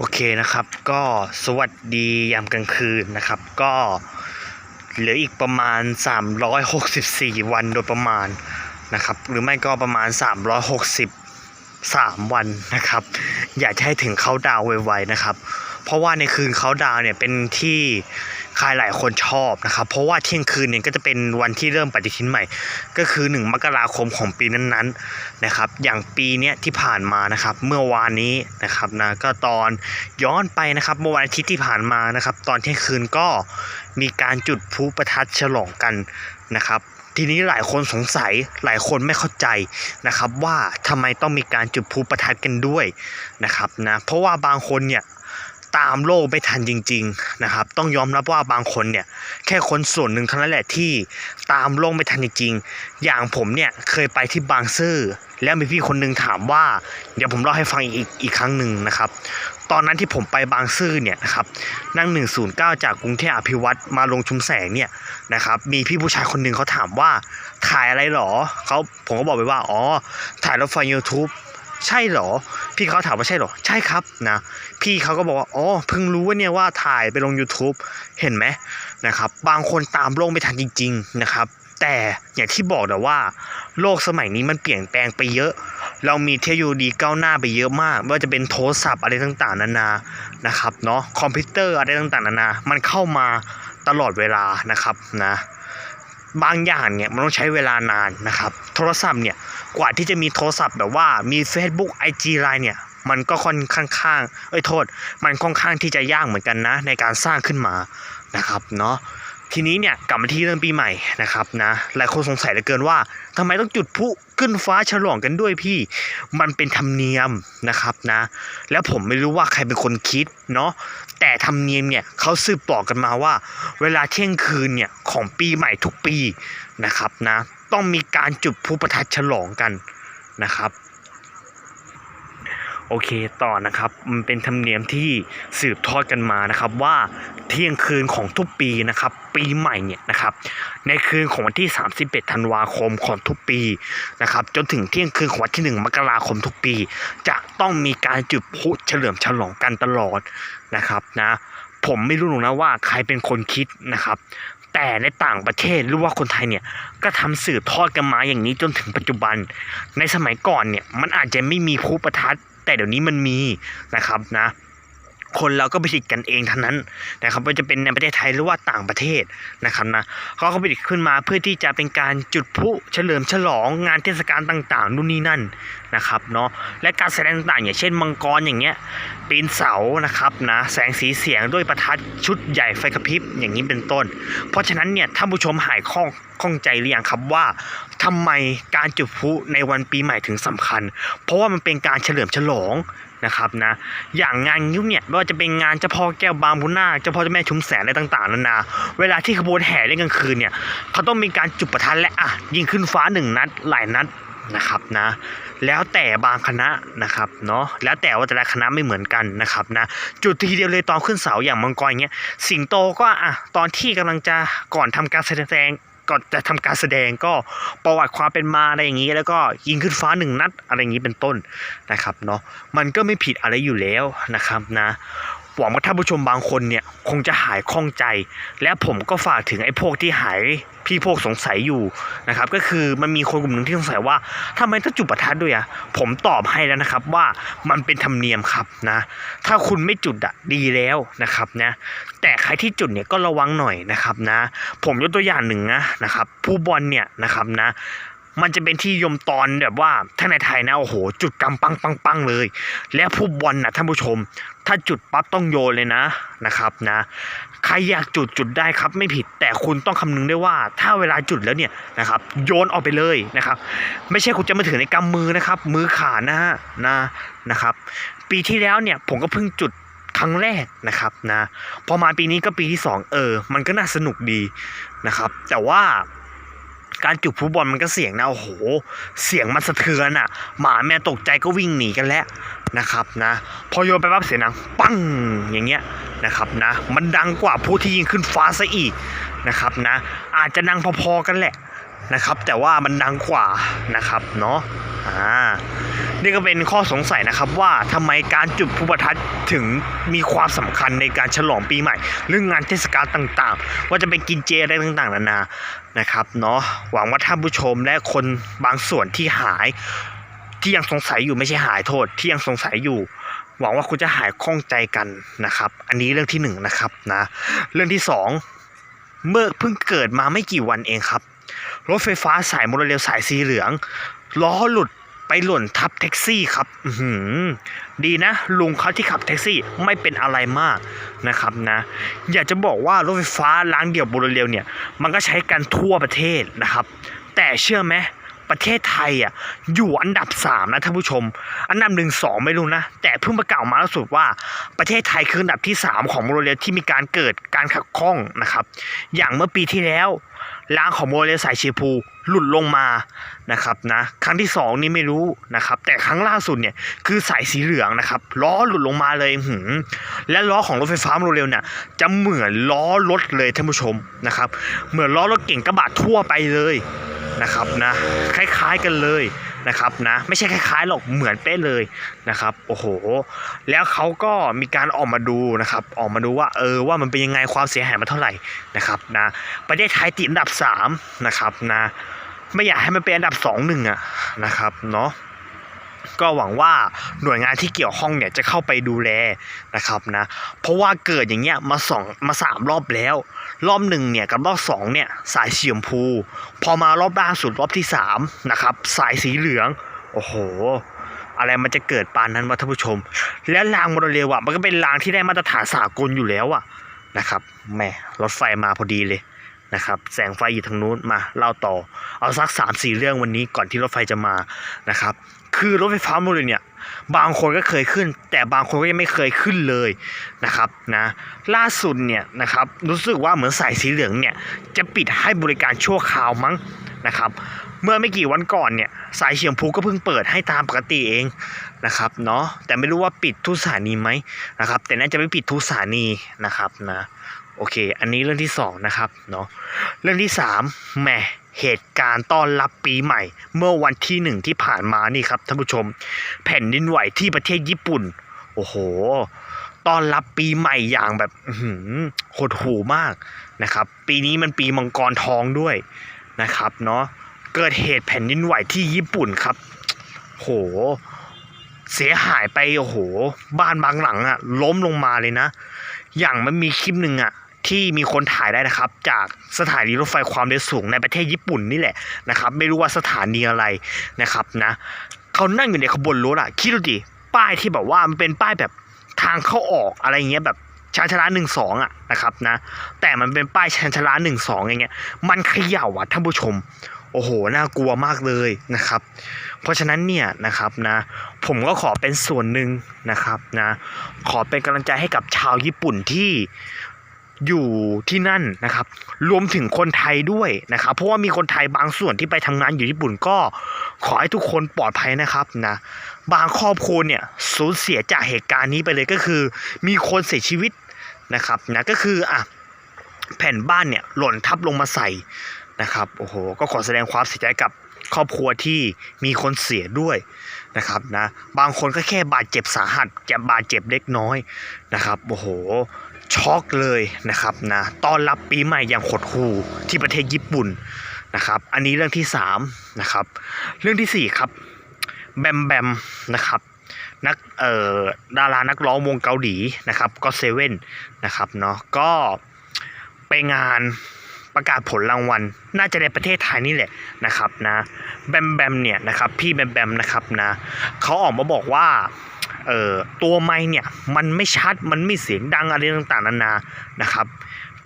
โอเคนะครับก็สวัสดียามกลางคืนนะครับ ก็เหลืออีกประมาณ 364 วันโดยประมาณนะครับ หรือไม่ก็ประมาณ 363 วันนะครับ อยากให้ถึงเขาดาวไวๆนะครับ เพราะว่าในคืนเขาดาวเนี่ยเป็นที่ ใครหลายคนชอบนะครับ เพราะว่าเที่ยงคืนเนี่ยก็จะเป็นวันที่เริ่มปฏิทินใหม่ ก็คือ 1 มกราคมของปีนั้นๆนะครับ อย่างปีเนี้ยที่ผ่านมานะครับ เมื่อวานนี้นะครับนะก็ตอนย้อนไปนะครับเมื่อวันอาทิตย์ที่ผ่านมานะครับ ตอนเที่ยงคืนก็มีการจุดพลุประทัดฉลองกันนะครับทีนี้หลายคนสงสัยหลายคนไม่เข้าใจนะครับว่าทำไมต้องมีการจุดพลุประทัดกันด้วยนะครับนะเพราะว่าบางคนเนี่ย ตามโลกไม่ทันจริง ๆนะครับ ต้องยอมรับว่าบางคนเนี่ยแค่คนส่วนหนึ่งเท่านั้นแหละที่ตามโลกไม่ทันจริงๆอย่างผมเนี่ยเคยไปที่บางซื่อแล้วมีพี่คนหนึงถามว่า เดี๋ยวผมเล่าให้ฟังอีกอีกครั้งหนึ่งนะครับ ตอนนั้นที่ผมไปบางซื่อเนี่ยนะครับนั่ง 109 จากกรุงเทพอภิวัตรมาลงชุมแสงเนี่ยนะครับมีพี่ผู้ชายคนหนึ่งเขาถามว่าถ่ายอะไรหรอเขาผมก็บอกไปว่าอ๋อถ่ายรถไฟ YouTube ใช่หรอ พี่เขาถามว่าใช่หรอ ใช่ครับนะ พี่เขาก็บอกว่า อ๋อ เพิ่งรู้ว่าเนี่ยว่าถ่ายไปลง YouTube เห็นไหมนะครับ บางคนตามโลกไม่ทันจริง ๆ นะครับ แต่อย่างที่บอกแต่ว่า โลกสมัยนี้มันเปลี่ยนแปลงไปเยอะ เรามีเทคโนโลยีก้าวหน้าไปเยอะมาก ไม่ว่าจะเป็นโทรศัพท์อะไรต่างๆ นานา นะครับ เนาะคอมพิวเตอร์อะไรต่างๆ นานา มันเข้ามาตลอดเวลานะครับนะ บางอย่างเนี่ยมันต้องใช้เวลานานนะครับ โทรศัพท์เนี่ย กว่าที่จะมีโทรศัพท์แบบว่ามี Facebook IG Line เนี่ยมันก็ค่อนข้างข้างเอ้ยโทษ มันค่อนข้างที่จะยากเหมือนกันนะ ในการสร้างขึ้นมานะครับเนาะทีนี้เนี่ยกลับมาที่เรื่องปีใหม่นะครับนะหลายคนสงสัยเหลือเกินว่าทำไมต้องจุดพลุขึ้นฟ้าฉลองกันด้วยพี่ มันเป็นธรรมเนียมนะครับนะ แล้วผมไม่รู้ว่าใครเป็นคนคิดเนาะแต่ธรรมเนียมเนี่ยเขาสืบต่อกันมาว่า เวลาเที่ยงคืนเนี่ยของปีใหม่ทุกปีนะครับนะ ต้องมีการจุดพลุประทัดฉลองกันนะครับ โอเคต่อนะครับ มันเป็นธรรมเนียมที่สืบทอดกันมานะครับ ว่าเที่ยงคืนของทุกปีนะครับ ปีใหม่เนี่ยนะครับ ในคืนของวันที่ 31 ธันวาคมของทุกปีนะครับ จนถึงเที่ยงคืนของวันที่ 1 มกราคมทุกปี จะต้องมีการจุดพลุเฉลิมฉลองกันตลอดนะครับนะผมไม่รู้หรอกนะว่าใครเป็นคนคิดนะครับ แต่ในต่างประเทศหรือว่าคนไทยเนี่ยก็ทำสืบทอดกันมาอย่างนี้จนถึงปัจจุบัน ในสมัยก่อนเนี่ยมันอาจจะไม่มีผู้ประทัดแต่เดี๋ยวนี้มันมีนะครับนะ คนเราก็ผลิตกันเองทั้งนั้นนะครับว่าจะเป็นในประเทศไทยหรือว่าต่างประเทศนะครับนะเขาก็ผลิตขึ้นมาเพื่อที่จะเป็นการจุดพลุเฉลิมฉลองงานเทศกาลต่างๆนู่นนี่นั่นนะครับเนาะและการแสดงต่างๆอย่างเช่นมังกรอย่างเงี้ยปีนเสานะครับนะแสงสีเสียงด้วยประทัดชุดใหญ่ไฟกระพริบอย่างนี้เป็นต้น เพราะฉะนั้นเนี่ยท่านผู้ชมหายข้องข้องใจหรือยังครับว่าทำไมการจุดพลุในวันปีใหม่ถึงสำคัญ เพราะว่ามันเป็นการเฉลิมฉลอง นะครับนะอย่างงานยิ้วเนี่ยไม่ว่าจะเป็นงานเจ้าพ่อแก้วบางพุนาเจ้าพ่อเจ้าแม่ชุมแสงอะไรต่างๆนานาเวลาที่ขบวนแห่เล่นกลางคืนเนี่ยเขาต้องมีการจุดประทัดและอะยิงขึ้นฟ้าหนึ่งนัดหลายนัดนะครับนะแล้วแต่บางคณะนะครับเนาะแล้วแต่ว่าแต่ละคณะไม่เหมือนกันนะครับนะจุดทีเดียวเลยตอนขึ้นเสาอย่างมังกรอย่างเงี้ยสิงโตก็อะตอนที่กำลังจะก่อนทำการแสดง ก่อนจะทำการแสดงก็ประวัติความเป็นมาอะไรอย่างนี้ แล้วก็ยิงขึ้นฟ้าหนึ่งนัดอะไรอย่างนี้เป็นต้นนะครับเนาะมันก็ไม่ผิดอะไรอยู่แล้วนะครับนะ หวังว่าท่านผู้ชมบางคนเนี่ยคงจะหายข้องใจ และผมก็ฝากถึงไอ้พวกที่หายพี่พวกสงสัยอยู่นะครับ ก็คือมันมีคนกลุ่มหนึ่งที่สงสัยว่าทำไมต้องจุดประทัดด้วยอะผมตอบให้แล้วนะครับว่ามันเป็นธรรมเนียมครับนะถ้าคุณไม่จุดอะดีแล้วนะครับนะแต่ใครที่จุดเนี่ยก็ระวังหน่อยนะครับนะ ผมยกตัวอย่างหนึ่งนะนะครับ ผู้บอลเนี่ยนะครับนะ มันจะเป็นที่ยมตอนแบบว่าถ้าในไทยนะโอ้โห จุดกำปังปังปังเลย และผู้บอลนะท่านผู้ชม ถ้าจุดปั๊บต้องโยนเลยนะนะครับนะใครอยากจุดจุดได้ครับไม่ผิดแต่คุณต้องคำนึงด้วยว่า ถ้าเวลาจุดแล้วเนี่ยนะครับโยนออกไปเลยนะครับ ไม่ใช่คุณจะมาถือในกำมือนะครับ มือขาดนะฮะนะนะครับ ปีที่แล้วเนี่ยผมก็เพิ่งจุดครั้งแรกนะครับนะพอมาปีนี้ก็ปีที่สองเออ มันก็น่าสนุกดีนะครับ แต่ว่า การจุดฟุตบอลมันก็เสียงนะโอ้โห เสียงมันสะเทือนอะ หมาแม่ตกใจก็วิ่งหนีกันแล้วนะครับนะ พอโยนไปปั๊บเสียงดังปังอย่างเงี้ยนะครับนะ มันดังกว่าผู้ที่ยิงขึ้นฟ้าซะอีกนะครับนะ อาจจะดังพอๆกันแหละนะครับ แต่ว่ามันดังกว่านะครับเนาะอ่า นี่ก็เป็นข้อสงสัยนะครับว่าทำไมการจุดพลุประทัดถึงมีความสำคัญในการฉลองปีใหม่หรืองานเทศกาลต่างๆ ว่าจะเป็นกินเจอะไรต่างๆนานานะครับเนาะหวังว่าท่านผู้ชมและคนบางส่วนที่หาย ที่ยังสงสัยอยู่ไม่ใช่หายโทษ ที่ยังสงสัยอยู่หวังว่าคุณจะหายข้องใจกันนะครับ อันนี้เรื่องที่หนึ่งนะครับนะ เรื่องที่สองเมื่อเพิ่งเกิดมาไม่กี่วันเองครับ รถไฟฟ้าสายโมโนเรลสายสีเหลือง ล้อหลุด ไปหล่นทับแท็กซี่ครับหืดีนะ ลุงเขาที่ขับแท็กซี่ไม่เป็นอะไรมากนะครับนะ อยากจะบอกว่ารถไฟฟ้ารางเดี่ยวโมโนเรลเนี่ย มันก็ใช้กันทั่วประเทศนะครับ แต่เชื่อไหมประเทศไทยอะอยู่อันดับ 3 นะท่านผู้ชม อันดับหนึ่งสองไม่รู้นะ แต่เพิ่งประกาศมาล่าสุดว่าประเทศไทยคืออันดับที่ 3 ของโมโนเรลที่มีการเกิดการขัดข้องนะครับ อย่างเมื่อปีที่แล้ว รางของโมเลสายชีพูหลุดลงมานะครับนะครั้งที่สองนี่ไม่รู้นะครับ แต่ครั้งล่าสุดเนี่ยคือสายสีเหลืองนะครับล้อหลุดลงมาเลยหืมและล้อของรถไฟฟ้าโมเรลเนี่ยจะเหมือนล้อรถเลยท่านผู้ชมนะครับเหมือนล้อรถเก่งกระบะทั่วไปเลยนะครับนะคล้ายๆกันเลย นะครับนะไม่ใช่คล้ายๆหรอกเหมือนเป๊ะเลยนะครับโอ้โห แล้วเขาก็มีการออกมาดูนะครับออกมาดูว่าเออว่ามันเป็นยังไงความเสียหายมันเท่าไหร่นะครับนะประเทศไทยติดอันดับ3นะครับนะไม่อยากให้มันเป็นอันดับ2หนึ่งอะนะครับเนาะ ก็หวังว่าหน่วยงานที่เกี่ยวข้องเนี่ยจะเข้าไปดูแลนะครับนะเพราะว่าเกิดอย่างเงี้ยมาสองมาสามรอบแล้ว รอบหนึ่งเนี่ยกับรอบสองเนี่ยสายสีชมพู พอมารอบล่าสุดรอบที่สามนะครับสายสีเหลืองโอ้โหอะไรมันจะเกิดปานนั้นวะท่านผู้ชม แล้วรางโมโนเรลอะมันก็เป็นรางที่ได้มาตรฐานสากลอยู่แล้วอะนะครับแหม่รถไฟมาพอดีเลยนะครับแสงไฟอยู่ทางนู้นมาเล่าต่อ เอาสักสามสี่เรื่องวันนี้ก่อนที่รถไฟจะมานะครับ คือรถไฟฟ้าโมเรลเนี่ยบางคนก็เคยขึ้น แต่บางคนก็ยังไม่เคยขึ้นเลยนะครับนะล่าสุดเนี่ยนะครับรู้สึกว่าเหมือนสายสีเหลืองเนี่ยจะปิดให้บริการชั่วคราวมั้งนะครับเมื่อไม่กี่วันก่อนเนี่ยสายเฉียงพูก็เพิ่งเปิดให้ตามปกติเองนะครับเนาะแต่ไม่รู้ว่าปิดทุกสถานีไหมนะครับแต่น่าจะไม่ปิดทุกสถานีนะครับนะ โอเค อันนี้เรื่องที่สองนะครับเนาะเรื่องที่สามแหมเหตุการณ์ต้อนรับปีใหม่ เมื่อวันที่หนึ่งที่ผ่านมานี่ครับท่านผู้ชม แผ่นดินไหวที่ประเทศญี่ปุ่น โอ้โหต้อนรับปีใหม่อย่างแบบหืหดหูมากนะครับ ปีนี้มันปีมังกรทองด้วยนะครับเนาะเกิดเหตุแผ่นดินไหวที่ญี่ปุ่นครับ โห เสียหายไปโอ้โห บ้านบางหลังอะล้มลงมาเลยนะ อย่างมันมีคลิปหนึ่งอะ ที่มีคนถ่ายได้นะครับ จากสถานีรถไฟความเร็วสูงในประเทศญี่ปุ่นนี่แหละนะครับ ไม่รู้ว่าสถานีอะไรนะครับนะเขานั่งอยู่ในขบวนรถอะคิดดูดิป้ายที่แบบว่ามันเป็นป้ายแบบทางเข้าออกอะไรเงี้ยแบบชานชาลาหนึ่งสองอะนะครับนะ แต่มันเป็นป้ายชานชาลาหนึ่งสองอย่างเงี้ยมันเขย่าอะท่านผู้ชม โอ้โห น่ากลัวมากเลยนะครับ เพราะฉะนั้นเนี่ยนะครับนะ ผมก็ขอเป็นส่วนหนึ่งนะครับนะ ขอเป็นกำลังใจให้กับชาวญี่ปุ่นที่ อยู่ที่นั่นนะครับ รวมถึงคนไทยด้วยนะครับ เพราะว่ามีคนไทยบางส่วนที่ไปทำงานอยู่ญี่ปุ่นก็ขอให้ทุกคนปลอดภัยนะครับนะ บางครอบครัวเนี่ยสูญเสียจากเหตุการณ์นี้ไปเลยก็คือ มีคนเสียชีวิตนะครับนะก็คืออะแผ่นบ้านเนี่ยหล่นทับลงมาใส่นะครับโอ้โหก็ขอแสดงความเสียใจกับครอบครัวที่มีคนเสียด้วย นะครับนะบางคนก็แค่บาดเจ็บสาหัสจะบาดเจ็บเล็กน้อยนะครับโอ้โหช็อกเลยนะครับนะต้อนรับปีใหม่อย่างหดหู่ที่ประเทศญี่ปุ่นนะครับอันนี้เรื่องที่สามนะครับเรื่องที่สี่ครับแบมแบมนะครับนักเอ่อดารานักร้องวงเกาหลีนะครับก็เซเว่นนะครับเนาะก็ไปงาน ประกาศผลรางวัล น่าจะในประเทศไทยนี่แหละนะครับนะแบมแบมเนี่ยนะครับพี่แบมแบมนะครับนะเขาออกมาบอกว่าเอ่อตัวไม้เนี่ยมันไม่ชัดมันไม่เสียงดังอะไรต่างๆนานานะครับ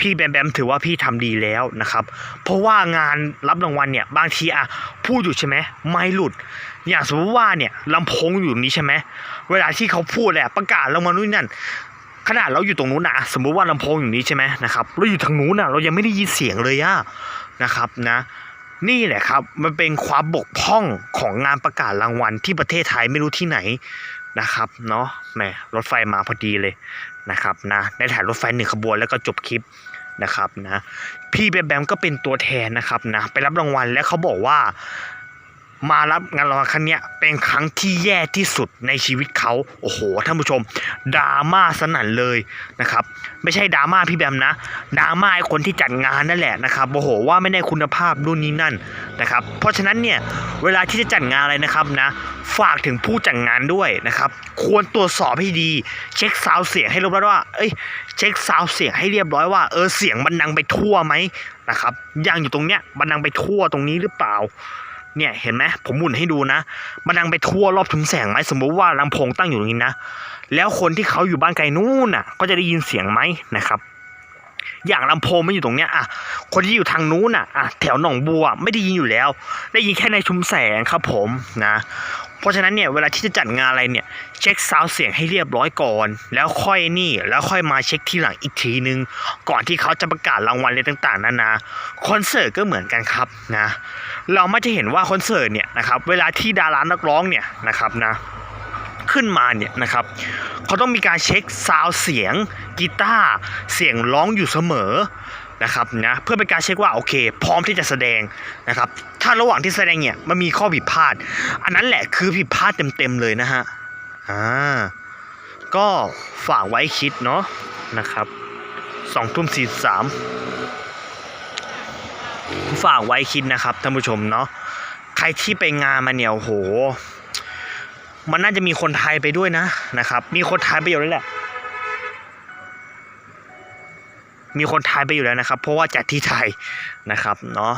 พี่แบมแบมถือว่าพี่ทำดีแล้วนะครับ เพราะว่างานรับรางวัลเนี่ยบางทีอะพูดอยู่ใช่ไหมไม่หลุด อย่างสมมติว่าเนี่ยลำโพงอยู่นี้ใช่ไหมเวลาที่เขาพูดแหละประกาศรางวัลนู่นนั่น ขนาดเราอยู่ตรงนู้นนะสมมุติว่าลำโพงอยู่นี้ใช่ไหมนะครับเราอยู่ทางนู้นนะเรายังไม่ได้ยินเสียงเลยอะนะครับนะนี่แหละครับมันเป็นความบกพร่องของงานประกาศรางวัลที่ประเทศไทยไม่รู้ที่ไหนนะครับเนาะแหมรถไฟมาพอดีเลยนะครับนะได้ถ่ายรถไฟหนึ่งขบวนแล้วก็จบคลิปนะครับนะพี่แบมแบมก็เป็นตัวแทนนะครับนะไปรับรางวัลแล้วเขาบอกว่า มารับงานรางวัลครั้งนี้เป็นครั้งที่แย่ที่สุดในชีวิตเขาโอ้โหท่านผู้ชมดราม่าสนั่นเลยนะครับไม่ใช่ดราม่าพี่แบมนะดราม่าไอ้คนที่จัดงานนั่นแหละนะครับโอ้โหว่าไม่ได้คุณภาพนู่นนี่นั่นนะครับเพราะฉะนั้นเนี่ยเวลาที่จะจัดงานอะไรนะครับนะฝากถึงผู้จัดงานด้วยนะครับควรตรวจสอบให้ดี เช็คซาวเสียงให้รียบร้อยว่าเอ้ยเช็คซาวเสียงให้เรียบร้อยว่าเออเสียงมันดังไปทั่วไหมนะครับยังอยู่ตรงเนี้ยมันดังไปทั่วตรงนี้หรือเปล่า เนี่ยเห็นไหมผมหมุนให้ดูนะ มันดังไปทั่วรอบทุนแสงไหมสมมุติว่าลำโพงตั้งอยู่ตรงนี้นะ แล้วคนที่เขาอยู่บ้านไกลนู่นน่ะ ก็จะได้ยินเสียงไหมนะครับ อย่างลำโพงไม่อยู่ตรงเนี้ยอะคนที่อยู่ทางนู้นน่ะอะแถวหนองบัวไม่ได้ยินอยู่แล้ว ได้ยินแค่ในชุมแสงครับผมนะ เพราะฉะนั้นเนี่ยเวลาที่จะจัดงานอะไรเนี่ยเช็คซาวเสียงให้เรียบร้อยก่อน แล้วค่อยนี่แล้วค่อยมาเช็คทีหลังอีกทีนึง ก่อนที่เขาจะประกาศรางวัลอะไรต่างๆนานาคอนเสิร์ตก็เหมือนกันครับนะเราไม่จะเห็นว่าคอนเสิร์ตเนี่ยนะครับเวลาที่ดารานักร้องเนี่ยนะครับนะขึ้นมาเนี่ยนะครับเขาต้องมีการเช็คซาวเสียงกีตาร์เสียงร้องอยู่เสมอ นะครับนะเพื่อเป็นการเช็คว่าโอเค พร้อมที่จะแสดงนะครับถ้าระหว่างที่แสดงเนี่ยมันมีข้อผิดพลาด อันนั้นแหละคือผิดพลาดเต็มๆเลยนะฮะอ่าก็ฝากไว้คิดเนาะนะครับสองทุ่มสี่สามฝากไว้คิดนะครับท่านผู้ชมเนาะใครที่ไปงานมาเนี่ยโห มันน่าจะมีคนไทยไปด้วยนะนะครับ มีคนไทยไปอยู่แล้วแหละ มีคนไทยไปอยู่แล้วนะครับ เพราะว่าจัดที่ไทยนะครับเนาะ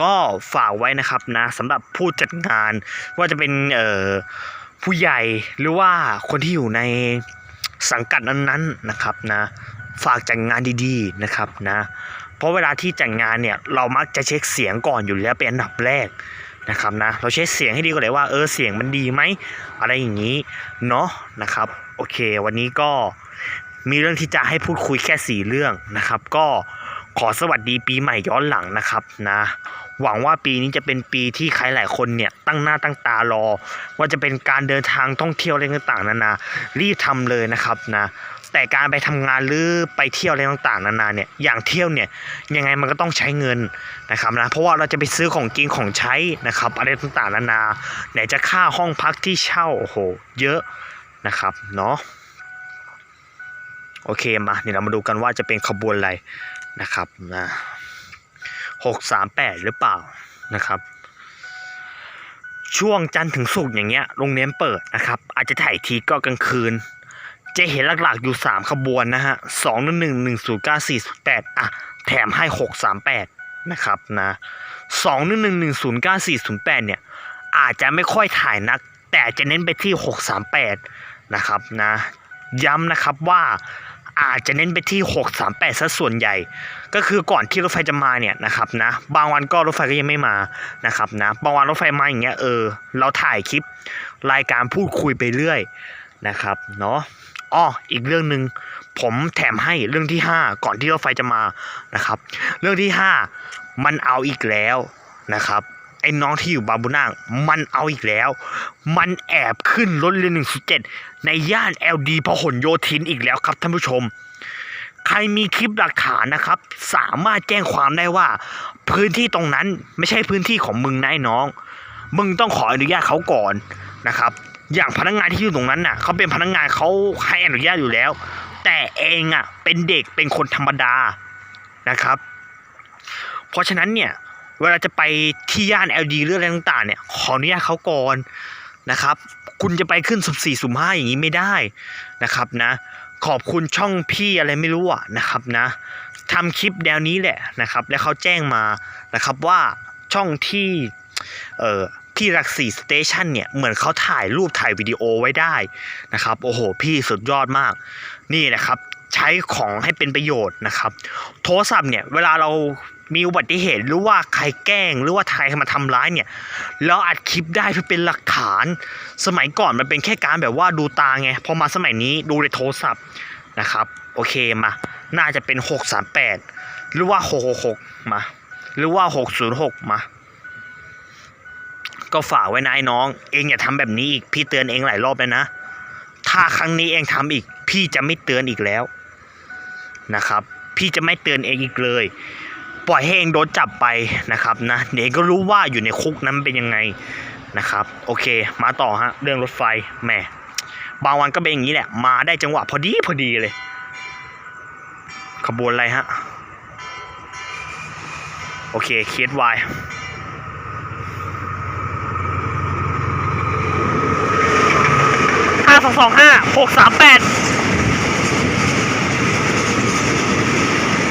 ก็ฝากไว้นะครับนะสำหรับผู้จัดงานว่าจะเป็นเอ่อผู้ใหญ่หรือว่าคนที่อยู่ในสังกัดนั้นๆนะครับนะฝากจัดงานดีๆนะครับนะเพราะเวลาที่จัดงานเนี่ยเรามักจะเช็คเสียงก่อนอยู่แล้วเป็นอันดับแรกนะครับนะเราเช็คเสียงให้ดีก่อนเลยว่าเออเสียงมันดีไหมอะไรอย่างนี้เนาะนะครับโอเค วันนี้ก็ มีเรื่องที่จะให้พูดคุยแค่สี่เรื่องนะครับ ก็ขอสวัสดีปีใหม่ย้อนหลังนะครับนะ หวังว่าปีนี้จะเป็นปีที่ใครหลายคนเนี่ยตั้งหน้าตั้งตารอ ว่าจะเป็นการเดินทางท่องเที่ยวอะไรต่างๆนานารีบทำเลยนะครับนะ แต่การไปทำงานหรือไปเที่ยวอะไรต่างๆนานาเนี่ยอย่างเที่ยวเนี่ยยังไงมันก็ต้องใช้เงินนะครับนะเพราะว่าเราจะไปซื้อของกินของใช้นะครับอะไรต่างๆนานาไหนจะค่าห้องพักที่เช่าโอ้โหเยอะนะครับเนาะ โอเคมาเดี๋ยวเรามาดูกันว่าจะเป็นขบวนอะไรนะครับนะหกสามแปดหรือเปล่านะครับ ช่วงจันทร์ถึงศุกร์อย่างเงี้ยโรงเรียนเปิดนะครับ อาจจะถ่ายทีก็กลางคืน จะเห็นหลักๆอยู่ 3 ขบวนนะฮะสองหนึ่งหนึ่งหนึ่งศูนย์เก้าสี่แปดอะแถมให้หกสามแปดนะครับนะสองหนึ่งหนึ่งหนึ่งศูนย์เก้าสี่ศูนย์แปดเนี่ย อาจจะไม่ค่อยถ่ายนัก แต่จะเน้นไปที่หกสามแปดนะครับนะย้ำนะครับว่า อาจจะเน้นไปที่ 638ซะส่วนใหญ่ ก็คือก่อนที่รถไฟจะมาเนี่ยนะครับนะ บางวันก็รถไฟก็ยังไม่มานะครับนะ บางวันรถไฟมาอย่างเงี้ยเออ เราถ่ายคลิปรายการพูดคุยไปเรื่อยนะครับเนาะอ้ออีกเรื่องหนึ่งผมแถมให้เรื่องที่ 5 ก่อนที่รถไฟจะมานะครับ เรื่องที่ 5 มันเอาอีกแล้วนะครับ ไอ้น้องที่อยู่บาบูน่างมันเอาอีกแล้ว มันแอบขึ้นรถเรือ107ในย่าน LD พหลโยธินอีกแล้วครับท่านผู้ชม ใครมีคลิปหลักฐานนะครับ สามารถแจ้งความได้ว่า พื้นที่ตรงนั้นไม่ใช่พื้นที่ของมึงนะไอ้น้อง มึงต้องขออนุญาตเขาก่อนนะครับ อย่างพนักงานที่อยู่ตรงนั้นน่ะเขาเป็นพนักงานเขาให้อนุญาตอยู่แล้ว แต่เองอะเป็นเด็กเป็นคนธรรมดานะครับ เพราะฉะนั้นเนี่ย เวลาจะไปที่ย่าน LD หรืออะไรต่างๆเนี่ยขออนุญาตเขาก่อนนะครับ คุณจะไปขึ้นสุ่มสี่สุ่มห้าอย่างนี้ไม่ได้นะครับนะ ขอบคุณช่องพี่อะไรไม่รู้อะนะครับนะทำคลิปแนวนี้แหละนะครับ แล้วเขาแจ้งมานะครับว่าช่องที่เอ่อที่รักสี่สเตชันเนี่ยเหมือนเขาถ่ายรูปถ่ายวิดีโอไว้ได้นะครับ โอ้โห พี่สุดยอดมาก นี่นะครับ ใช้ของให้เป็นประโยชน์นะครับ โทรศัพท์เนี่ย เวลาเรา มีอุบัติเหตุหรือว่าใครแกล้ง หรือว่าใครมาทำร้ายเนี่ยเราอัดคลิปได้เพื่อเป็นหลักฐาน สมัยก่อนมันเป็นแค่การแบบว่าดูตาไงพอมาสมัยนี้ดูในโทรศัพท์นะครับ โอเคมา น่าจะเป็น 638 หรือว่า 666 มา หรือว่า 606 มา ก็ฝากไว้นะไอ้น้อง เองอย่าทำแบบนี้อีก พี่เตือนเองหลายรอบแล้วนะ ถ้าครั้งนี้เองทำอีก พี่จะไม่เตือนอีกแล้วนะครับ พี่จะไม่เตือนเองอีกเลย ปล่อยให้เองโดนจับไปนะครับนะเดี๋ยวก็รู้ว่าอยู่ในคุกนั้นเป็นยังไงนะครับโอเค มาต่อฮะเรื่องรถไฟแหมบางวันก็เป็นอย่างนี้แหละ มาได้จังหวะพอดีพอดีเลย ขบวนอะไรฮะโอเคเคสวายห้าสองสองห้าหกสามแปด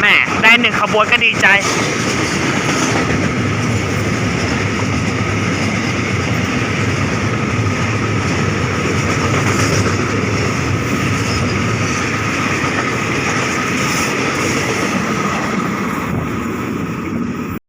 แหม่ ได้หนึ่งขบวนก็ดีใจ